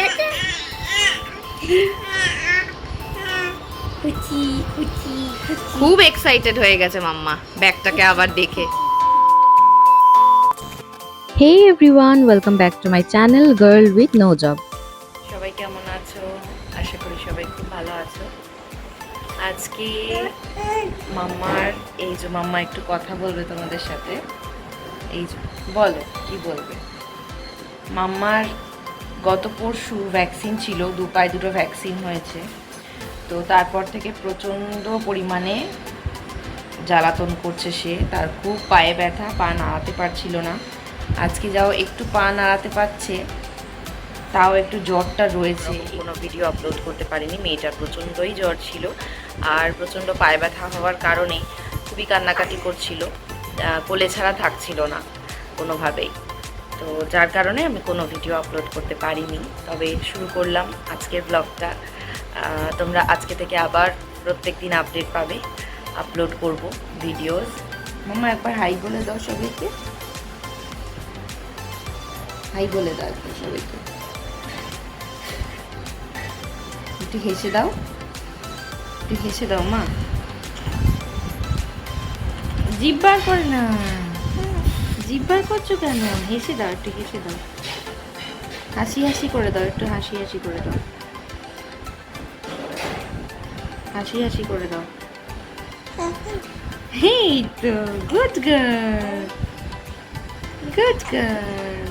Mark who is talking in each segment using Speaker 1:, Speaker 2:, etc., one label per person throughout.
Speaker 1: গেছে
Speaker 2: খুব এক্সাইটেড হয়ে গেছে মাম্মা ব্যাগটাকে আবার দেখে।
Speaker 3: Hey everyone, welcome back to my channel Girl with No Job.
Speaker 2: সবাই কেমন আছো? আশা করি সবাই খুব ভালো আছো। আজকে মাম্মার এই যে মাম্মা একটু কথা বলবে তোমাদের সাথে। এই বলো, কি বলবে? মাম্মার গত পরশু ভ্যাকসিন ছিল, দু পায়ে দুটো ভ্যাকসিন হয়েছে। তো তারপর থেকে প্রচণ্ড পরিমাণে জ্বালাতন করছে সে। তার খুব পায়ে ব্যথা, পা নাড়াতে পারছিল না। আজকে যাও একটু পা নাড়াতে পারছে, তাও একটু জ্বরটা রয়েছে। কোনো ভিডিও আপলোড করতে পারিনি, মেয়েটার প্রচণ্ডই জ্বর ছিল। আর প্রচণ্ড পায়ে ব্যথা হওয়ার কারণে খুবই কান্নাকাটি করছিল। কোলে ছাড়া থাকছিল না কোনোভাবেই। তো যার কারণে আমি কোনো ভিডিও আপলোড করতে পারিনি। তবে শুরু করলাম আজকের ব্লগটা তোমরা আজকে থেকে আবার প্রত্যেক দিন আপডেট পাবে। আপলোড করব ভিডিওস মামা একবার হাই বলে দাও সবাইকে। হাই বলে দাও একবার সবাইকে। একটু হেসে দাও। একটু হেসে দাও, মা। জিব্বার করে না। জিব্বার করছ কেন? হেসে দাও একটু, হেসে দাও। হাসি হাসি করে দাও, একটু হাসি হাসি করে দাও। হাসি হাসি করে দাও। Hey good girl good girl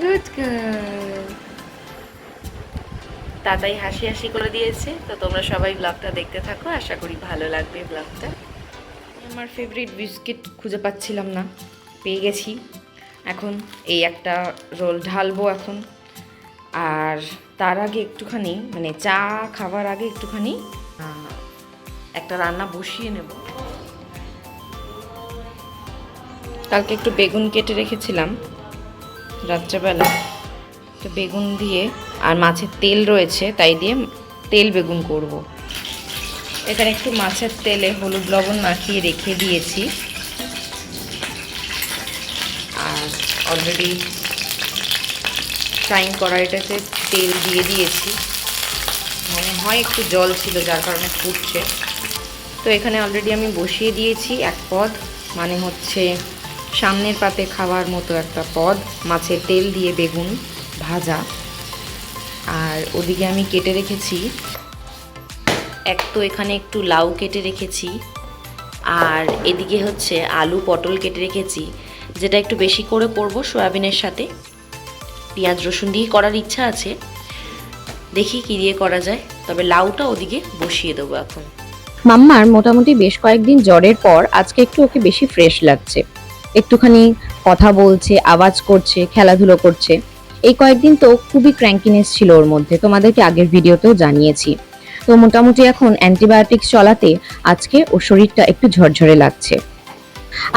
Speaker 2: good girl Tatai হাসি হাসি করে দিয়েছে। তো তোমরা সবাই ব্লগটা দেখতে থাকো, আশা করি ভালো লাগবে ব্লগটা আমার ফেভারিট বিস্কিট খুঁজে পাচ্ছিলাম না, পেয়ে গেছি। এখন এই একটা রোল ঢালবো এখন। আর তার আগে একটুখানি মানে চা খাবার আগে একটুখানি একটা রান্না বসিয়ে নেব। কালকে একটু বেগুন কেটে রেখেছিলাম, রাত্রেবেলা। তো বেগুন দিয়ে, আর মাছের তেল রয়েছে, তাই দিয়ে তেল বেগুন করব। এখানে একটু মাছের তেলে হলুদ লবণ মাখিয়ে রেখে দিয়েছি। আর অলরেডি ফ্রাইং কড়াইটাতে তেল দিয়ে দিয়েছি। মনে হয় একটু জল ছিল, যার কারণে ফুটছে। তো এখানে অলরেডি আমি বসিয়ে দিয়েছি এক পদ মানে হচ্ছে সামনের পাতে খাওয়ার মতো একটা পদ, মাছের তেল দিয়ে বেগুন। ভাজা। আর ওদিকে আমি কেটে রেখেছি। এক তো এখানে একটু লাউ কেটে রেখেছি। আর এদিকে হচ্ছে আলু পটল কেটে রেখেছি। যেটা একটু বেশি করে করব সয়াবিনের সাথে। পেঁয়াজ রসুন দিয়ে করার ইচ্ছা আছে। দেখি কী দিয়ে করা যায়। তবে লাউটা ওদিকে বসিয়ে দেবো এখন।
Speaker 3: মাম্মার মোটামুটি বেশ কয়েকদিন জ্বরের পর আজকে একটু ওকে বেশি ফ্রেশ লাগছে। একটুখানি কথা বলছে, আওয়াজ করছে, খেলাধুলো করছে। এই কয়েকদিন তো খুবই ক্র্যাঙ্কিনেস ছিল ওর মধ্যে, তোমাদেরকে আগের ভিডিওতেও জানিয়েছি। তো মোটামুটি এখন অ্যান্টিবায়োটিক্স চলাতে আজকে ওর শরীরটা একটু ঝরঝরে লাগছে।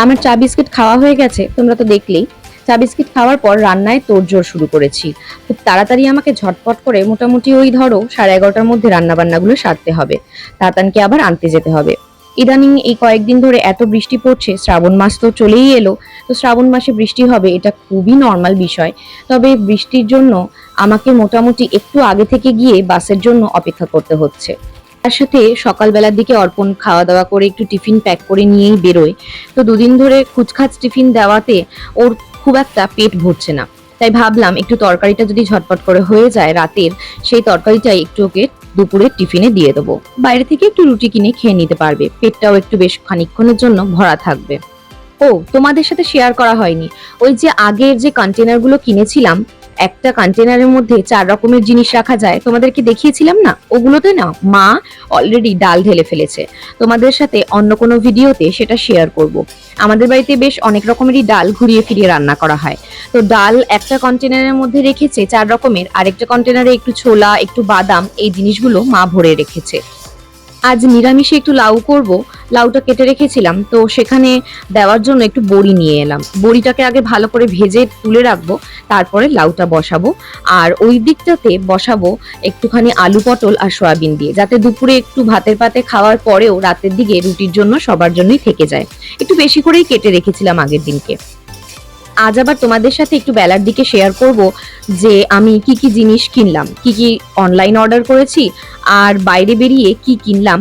Speaker 3: আমার চা বিস্কিট খাওয়া হয়ে গেছে, তোমরা তো দেখলেই। চা বিস্কিট খাওয়ার পর রান্নায় তোড়জোড় শুরু করেছি। খুব তাড়াতাড়ি আমাকে ঝটপট করে মোটামুটি ওই ধরো সাড়ে এগারোটার মধ্যে রান্নাবান্নাগুলো সারতে হবে। তাতানকে আবার আনতে যেতে হবে। ইদানিং এই কয়েকদিন ধরে এত বৃষ্টি পড়ছে, শ্রাবণ মাস তো চলেই এলো। তো শ্রাবণ মাসে বৃষ্টি হবে, এটা খুবই নর্মাল বিষয়। তবে বৃষ্টির জন্য আমাকে মোটামুটি একটু আগে থেকে গিয়ে বাসের জন্য অপেক্ষা করতে হচ্ছে। তার সাথে সকালবেলার দিকে অর্পণ খাওয়া দাওয়া করে একটু টিফিন প্যাক করে নিয়েই বেরোয়। তো দুদিন ধরে খুচখাচ টিফিন দেওয়াতে ওর খুব একটা পেট ভরছে না। তাই ভাবলাম একটু তরকারিটা যদি ঝটপট করে হয়ে যায় রাতের, সেই তরকারিটাই একটু ওকে দুপুরের টিফিনে দিয়ে দেবো। বাইরে থেকে একটু রুটি কিনে খেয়ে নিতে পারবে। পেটটাও একটু বেশ খানিকক্ষণের জন্য ভরা থাকবে। ও, তোমাদের সাথে শেয়ার করা হয়নি। ওই যে আগের যে কন্টেনারগুলো কিনেছিলাম, একটা কন্টেনারের মধ্যে চার রকমের জিনিস রাখা যায়, তোমাদেরকে দেখিয়েছিলাম না? ওগুলোতে না, মা অলরেডি ডাল ঢেলে ফেলেছে। তোমাদের সাথে অন্য কোনো ভিডিওতে সেটা শেয়ার করব। আমাদের বাড়িতে বেশ অনেক রকমেরই ডাল ঘুরিয়ে ফিরিয়ে রান্না করা হয়। তো ডাল একটা কন্টেনারের মধ্যে রেখেছে চার রকমের, আরেকটা কন্টেনারে একটু ছোলা, একটু বাদাম, এই জিনিসগুলো মা ভরে রেখেছে। আজ নিরামিষে একটু লাউ করব। লাউটা কেটে রেখেছিলাম, তো সেখানে দেওয়ার জন্য একটু বড়ি নিয়ে এলাম। বড়িটাকে আগে ভালো করে ভেজে তুলে রাখব, তারপরে লাউটা বসাবো। আর ওই দিকটাতে বসাবো একটুখানি আলু পটল আর সয়াবিন দিয়ে, যাতে দুপুরে একটু ভাতের পাতে খাওয়ার পরেও রাতের দিকে রুটির জন্য সবার জন্যই থেকে যায়। একটু বেশি করেই কেটে রেখেছিলাম আগের দিনকে। আজ আবার তোমাদের সাথে একটু বেলার দিকে শেয়ার করব যে আমি কি কি জিনিস কিনলাম, কি কি অনলাইন অর্ডার করেছি, আর বাইরে বেরিয়ে কি কিনলাম।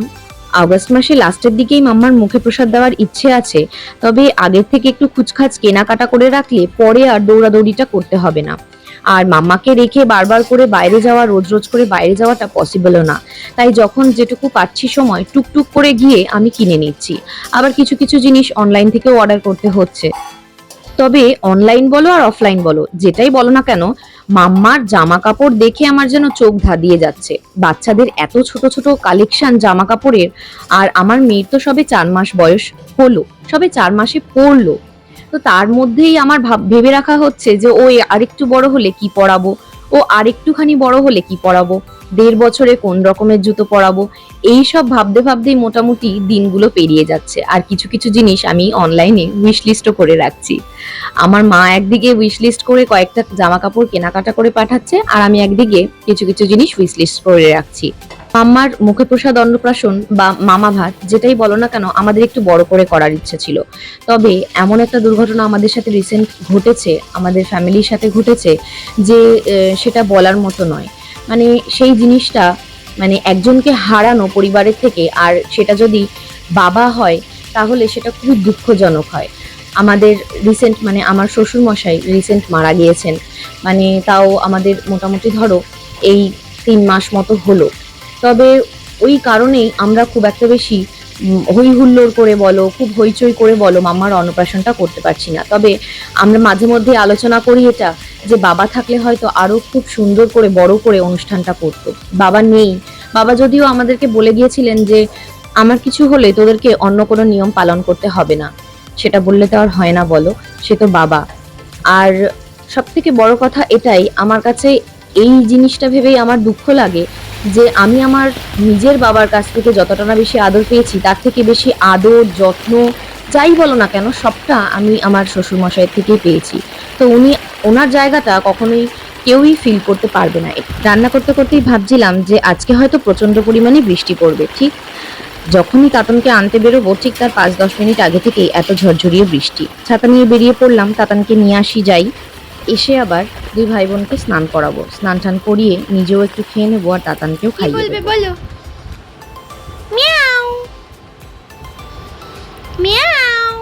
Speaker 3: আগস্ট মাসে লাস্টের দিকেই মাম্মার মুখে প্রসাদ দেওয়ার ইচ্ছে আছে, তবে আগের থেকে একটু খুচখাচ কেনাকাটা করে রাখলে পরে আর দৌড়াদৌড়িটা করতে হবে না। আর মাম্মাকে রেখে বারবার করে বাইরে যাওয়া, রোজ রোজ করে বাইরে যাওয়াটা পসিবলও না। তাই যখন যেটুকু পাচ্ছি সময়, টুকটুক করে গিয়ে আমি কিনে নিচ্ছি। আবার কিছু কিছু জিনিস অনলাইন থেকেও অর্ডার করতে হচ্ছে। তবে অনলাইন বলো আর অফলাইন বলো, যেটাই বলো না কেন, মাম্মার জামা কাপড় দেখে আমার যেন চোখ ধাঁধিয়ে যাচ্ছে। বাচ্চাদের এত ছোট ছোট কালেকশন জামা কাপড়ের আর আমার মেয়ের তো সবে চার মাস বয়স হলো, সবে চার মাসে পড়ল। তো তার মধ্যেই আমার ভাব- রাখা হচ্ছে যে ও আরেকটু বড় হলে কি পরাবো ও আরেকটুখানি বড় হলে কি পরাবো দেড় বছরে কোন রকমের জুতো পরাবো? এই সব ভাবতে ভাবতেই মোটামুটি দিনগুলো পেরিয়ে যাচ্ছে। আর কিছু কিছু জিনিস আমি অনলাইনে উইশ লিস্টও করে রাখছি। আমার মা একদিকে উইশ লিস্ট করে কয়েকটা জামা কাপড় কেনাকাটা করে পাঠাচ্ছে আর আমি একদিকে কিছু কিছু জিনিস উইশ লিস্ট করে রাখছি। মাম্মার মুখে প্রসাদ অন্নপ্রাশন বা মামা ভাত, যেটাই বলো না কেন, আমাদের একটু বড় করে করার ইচ্ছে ছিল। তবে এমন একটা দুর্ঘটনা আমাদের সাথে রিসেন্ট ঘটেছে, আমাদের ফ্যামিলির সাথে ঘটেছে, যে সেটা বলার মতো নয়। মানে সেই জিনিসটা মানে একজনকে হারানো পরিবারের থেকে আর সেটা যদি বাবা হয়, তাহলে সেটা খুবই দুঃখজনক হয়। আমাদের রিসেন্ট মানে আমার শ্বশুরমশাই রিসেন্ট মারা গিয়েছেন। মানে তাও আমাদের মোটামুটি ধরো এই তিন মাস মতো হলো। তবে ওই কারণেই আমরা খুব একটা বেশি হই হুল্লোড় করে বলো, খুব হইচই করে বলো মামার অন্নপ্রাশনটা করতে পারছি না। তবে আমরা মাঝে মধ্যে আলোচনা করি এটা, যে বাবা থাকলে হয়তো আরও খুব সুন্দর করে, বড় করে অনুষ্ঠানটা করতো। বাবা নেই। বাবা যদিও আমাদেরকে বলে গিয়েছিলেন যে, আমার কিছু হলে তোদেরকে অন্য কোনো নিয়ম পালন করতে হবে না। সেটা বললে তো আর হয় না বলো, সে তো বাবা। আর সব থেকে বড় কথা এটাই, আমার কাছে এই জিনিসটা ভেবেই আমার দুঃখ লাগে যে আমি আমার নিজের বাবার কাছ থেকে যতটা না বেশি আদর পেয়েছি, তার থেকে বেশি আদর, যত্ন, যাই বলো না কেন, সবটা আমি আমার শ্বশুর মশাইয়ের থেকেই পেয়েছি। তো উনি, ওনার জায়গাটা কখনোই কেউই ফিল করতে পারবে না। রান্না করতে করতেই ভাবছিলাম যে আজকে হয়তো প্রচণ্ড পরিমাণে বৃষ্টি পড়বে, ঠিক? যখনই তাতানকে আনতে বেরোবো, ঠিক তার পাঁচ দশ মিনিট আগে থেকেই এত ঝরঝরিয়ে বৃষ্টি। ছাতা নিয়ে বেরিয়ে পড়লাম, তাতানকে নিয়ে আসি যাই। এসে আবার দুই ভাই বোনকে স্নান করাবো। স্নান টান করিয়ে নিজেও একটু খেয়ে নেব আর তাতানকেও খাইয়ে
Speaker 1: বলবে বলো? মিয়াও। মিয়াও।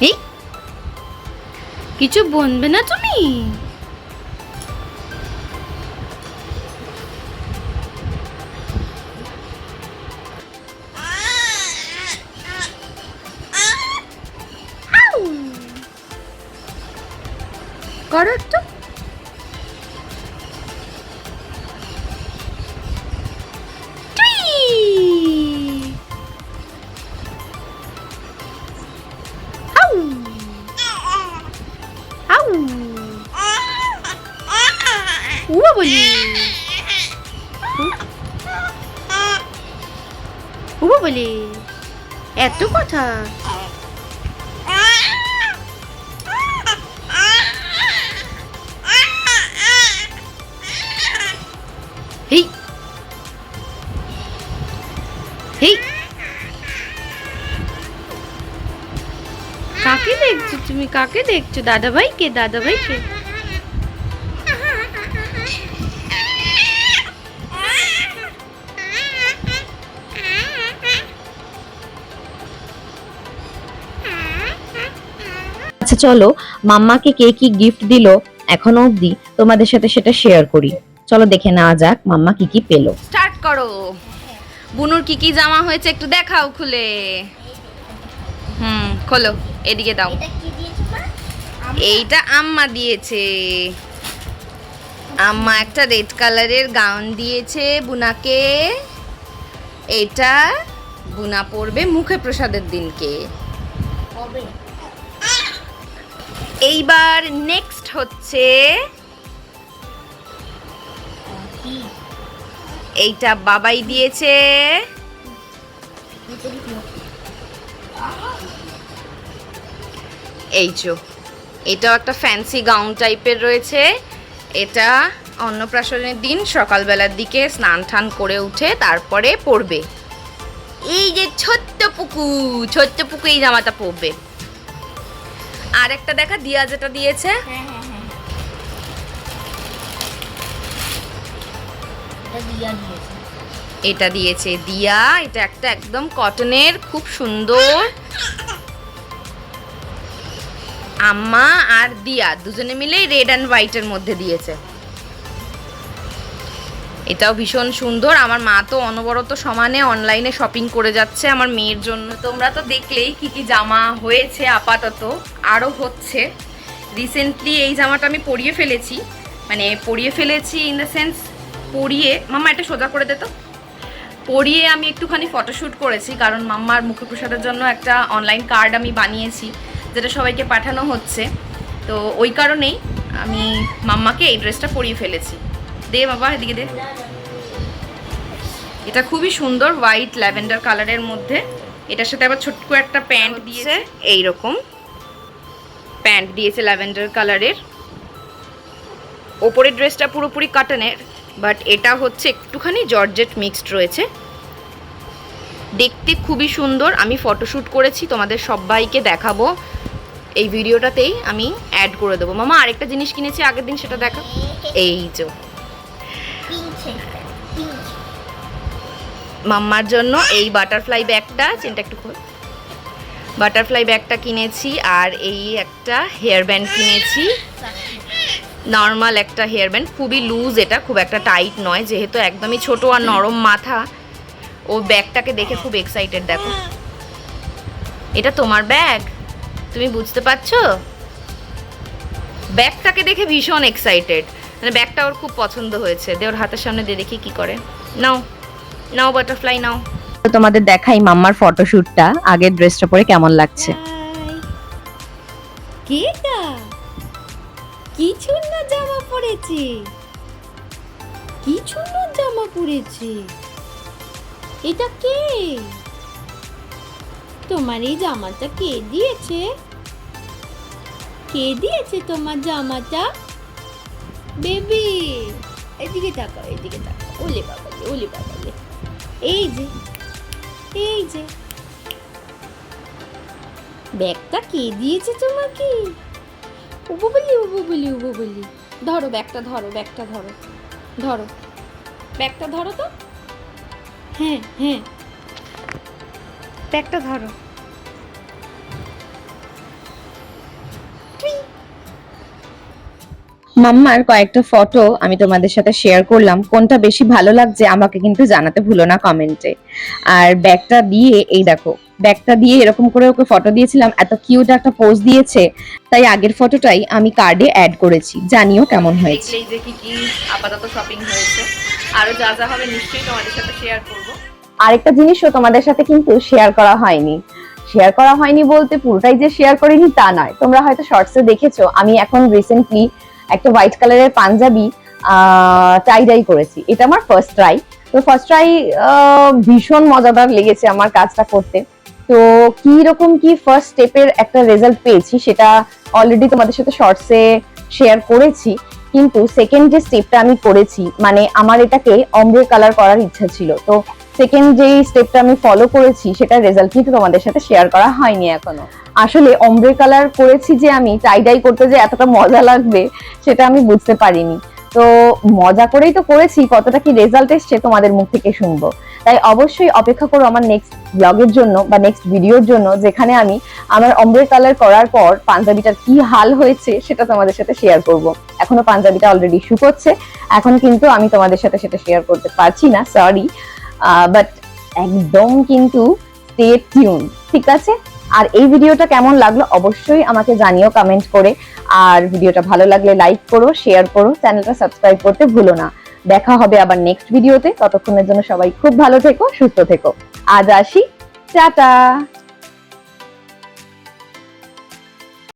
Speaker 1: এই কিছু বলবে না তুমি? কথা। কাকে দেখছ তুমি? কাকে দেখছ? দাদা ভাইকে দাদা ভাইকে
Speaker 3: চলো মাম্মাকে কে কি গিফট দিল এখনও অবধি তোমাদের সাথে সেটা শেয়ার করি। চলো দেখে নেওয়া যাক মাম্মা কি কি পেল।
Speaker 2: স্টার্ট করো। বুনুর কি কি জামা হয়েছে একটু দেখাও খুলে। হুম খোলো এদিকে দাও।
Speaker 1: এটা কি দিয়েছ মা?
Speaker 2: এইটা আম্মা দিয়েছে। আম্মা একটা রেড কালারের গাউন দিয়েছে বুনাকে। এটা বুনা পরবে মুখে প্রসাদের দিনকে। এইবার নেক্সট হচ্ছে এইটা বাবাই দিয়েছে। এই চো এটাও একটা ফ্যান্সি গাউন টাইপের রয়েছে। এটা অন্নপ্রাশনের দিন সকালবেলার দিকে স্নান টান করে উঠে তারপরে পরবে। এই যে ছোট্ট পুকু ছোট্ট পুকু এই জামাটা পরবে। আর একটা দেখা দিয়া যেটা দিয়েছে। এটা দিয়েছে। দিয়া। এটা একটা একদম কটনের খুব সুন্দর। আম্মা আর দিয়া দুজনে মিলে রেড অ্যান্ড হোয়াইটের মধ্যে দিয়েছে। এটাও ভীষণ সুন্দর। আমার মা তো অনবরত সমানে অনলাইনে শপিং করে যাচ্ছে আমার মেয়ের জন্য। তোমরা তো দেখলেই কি কি জামা হয়েছে আপাতত, আরও হচ্ছে। রিসেন্টলি এই জামাটা আমি পরিয়ে ফেলেছি। মানে পরিয়ে ফেলেছি ইন দ্য সেন্স পরিয়ে, মাম্মা এটা সোজা করে দে তো। পরিয়ে আমি একটুখানি ফটোশ্যুট করেছি কারণ মাম্মার মুখপ্রসাদের জন্য একটা অনলাইন কার্ড আমি বানিয়েছি, যেটা সবাইকে পাঠানো হচ্ছে। তো ওই কারণেই আমি মাম্মাকে এই ড্রেসটা পরিয়ে ফেলেছি। দে বাবা এদিকে দে। এটা খুবই সুন্দর হোয়াইট ল্যাভেন্ডার কালারের মধ্যে। এটার সাথে আবার ছোট্ট একটা প্যান্ট দিয়েছে। এই রকম প্যান্ট দিয়েছে ল্যাভেন্ডার কালারের ওপরের ড্রেসটা পুরোপুরি কাটনের বাট এটা হচ্ছে একটুখানি জর্জেট মিক্সড রয়েছে। দেখতে খুবই সুন্দর। আমি ফটোশ্যুট করেছি তোমাদের সবাইকে দেখাবো। এই ভিডিওটাতেই আমি অ্যাড করে দেবো। মামা আরেকটা জিনিস কিনেছি আগের দিন সেটা দেখা। এই যে। মাম্মার জন্য এই বাটারফ্লাই ব্যাগটা, চেনটা একটু খোল। বাটারফ্লাই ব্যাগটা কিনেছি আর এই একটা হেয়ার ব্যান্ড কিনেছি। নর্মাল একটা হেয়ার ব্যান্ড খুবই লুজ এটা খুব একটা টাইট নয়, যেহেতু একদমই ছোট আর নরম মাথা। ও ব্যাগটাকে দেখে খুব এক্সাইটেড দেখো। এটা তোমার ব্যাগ? তুমি বুঝতে পারছ? ব্যাগটাকে দেখে ভীষণ এক্সাইটেড মানে ব্যাগটা ওর খুব পছন্দ হয়েছে। দে ওর হাতের সামনে দিয়ে দেখি কি করে। নাও নাও বাটারফ্লাই নাও।
Speaker 3: তো তোমাদের দেখাই মাম্মার ফটোশুটটা আগের ড্রেসটা পরে কেমন লাগছে।
Speaker 1: কেটা কি সুন্দর জামা পরেছি? কি সুন্দর জামা পরেছে? এটা কে? তোমার এই জামাটা কে দিয়েছে? কে দিয়েছে তোমার জামাটা? বেবি, এদিকে তাকাও এদিকে তাকাও। ওলে বাবা ওলে বাবা এই যে এই যে। ব্যাগটা কে দিয়েছে তোমাকে? উবু বলি উবু বলি উবু বলি। ধরো ব্যাগটা ধরো ব্যাগটা ধরো। ধরো। ব্যাগটা ধরো তো? হ্যাঁ হ্যাঁ। ব্যাগটা ধরো।
Speaker 3: মাম্মার কয়েকটা ফটো আমি তোমাদের সাথে শেয়ার করলাম। কোনটা বেশি ভালো লাগছে আমাকে কিন্তু জানাতে ভুলো না কমেন্টে আর ব্যাগটা দিয়ে এই দেখো ব্যাগটা দিয়ে এরকম করে ওকে ফটো দিয়েছিলাম এত কিউট একটা পোজ দিয়েছে। তাই আগের ফটোটাই আমি কার্ডে অ্যাড করেছি। জানিও কেমন হয়েছে।
Speaker 2: দেখলেই যে কি কি আপাতত শপিং হয়েছে। আরও যা যা হবে নিশ্চয়ই তোমাদের সাথে শেয়ার করব।
Speaker 3: আরেকটা জিনিসও তোমাদের সাথে কিন্তু শেয়ার করা হয়নি। শেয়ার করা হয়নি বলতে পুরোটাই যে শেয়ার করিনি তা নয়। তোমরা হয়তো শর্টসে দেখেছ আমি এখন রিসেন্টলি একটা হোয়াইট কালারের পাঞ্জাবি টাই ডাই করেছি। এটা আমার ফার্স্ট ট্রাই তো ফার্স্ট ট্রাই ভীষণ মজাদার লেগেছে আমার কাজটা করতে। তো কি রকম কি ফার্স্ট স্টেপের একটা রেজাল্ট পেয়েছি, সেটা অলরেডি তোমাদের সাথে শর্টসে শেয়ার করেছি। কিন্তু সেকেন্ড যে স্টেপটা আমি করেছি মানে আমার এটাকে অম্bre কালার করার ইচ্ছা ছিল। তো সেকেন্ড যে স্টেপটা আমি ফলো করেছি, সেটার রেজাল্ট কিন্তু তোমাদের সাথে শেয়ার করা হয়নি এখনও। আসলে অম্bre কালার করেছি যে আমি টাই ডাই করতে যে এতটা মজা লাগবে, সেটা আমি বুঝতে পারিনি। তো মজা করেই তো করেছি, কতটা কি রেজাল্ট এসছে তোমাদের মুখ থেকে শুনব। তাই অবশ্যই অপেক্ষা করো আমার নেক্সট ব্লগের জন্য বা নেক্সট ভিডিওর জন্য, যেখানে আমি আমার অম্bre কালার করার পর পাঞ্জাবিটার কি হাল হয়েছে, সেটা তোমাদের সাথে শেয়ার করব। এখনও পাঞ্জাবিটা অলরেডি শুকোচ্ছে এখন কিন্তু আমি তোমাদের সাথে সেটা শেয়ার করতে পারছি না সরি বাট একদম কিন্তু ঠিক আছে? আর এই ভিডিওটা কেমন লাগল অবশ্যই আমাকে জানিও কমেন্ট করে। আর ভিডিওটা ভালো লাগলে লাইক করো শেয়ার করো চ্যানেলটা সাবস্ক্রাইব করতে ভুলো না। দেখা হবে আবার নেক্সট ভিডিওতে ততক্ষণের জন্য সবাই খুব ভালো থেকো, সুস্থ থেকো। আজ আসি। টাটা!